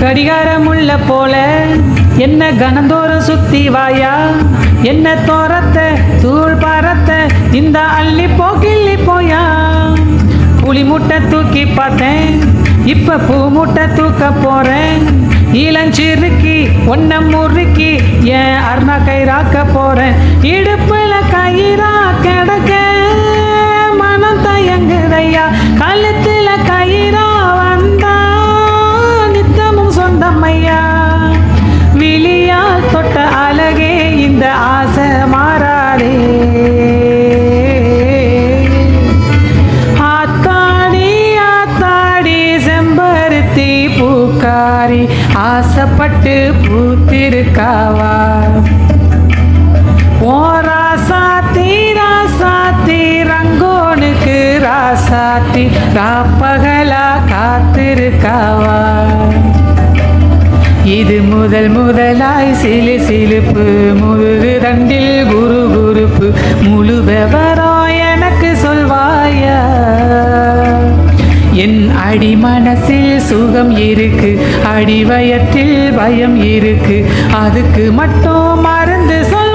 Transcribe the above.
கடிகாரம் உள்ள போல என்ன கனந்தோறும் சுத்தி வாயா? என்ன தோரத்த தூள் பாரத்த இந்த அள்ளி போ கிள்ளி போயா? புளி முட்டை தூக்கி பார்த்தேன் இப்ப பூ முட்டை தூக்க போறேன். இளஞ்சிறுக்கி ஒன்னம் முறுக்கி ஏன் அருணா கயிறாக்க போறேன்? இடுப்புல கயிறா நித்தமும் விழியால் தொட்ட அழகே இந்த ஆசை மாறாதே. ஆத்தாடி ஆத்தாடி செம்பருத்தி பூக்காரி ஆசைப்பட்டு பூத்திருக்காவா. ராசாத்தி ராப்பகலா காத்திருக்காவா. இது முதல் முதலாய் சிலு சிலுப்பு முதுகு தண்டில் குரு குருப்பு முழு விவரம் எனக்கு சொல்வாயா. என் அடி மனசில் சுகம் இருக்கு அடி வயத்தில் பயம் இருக்கு அதுக்கு மட்டும் மருந்து சொல்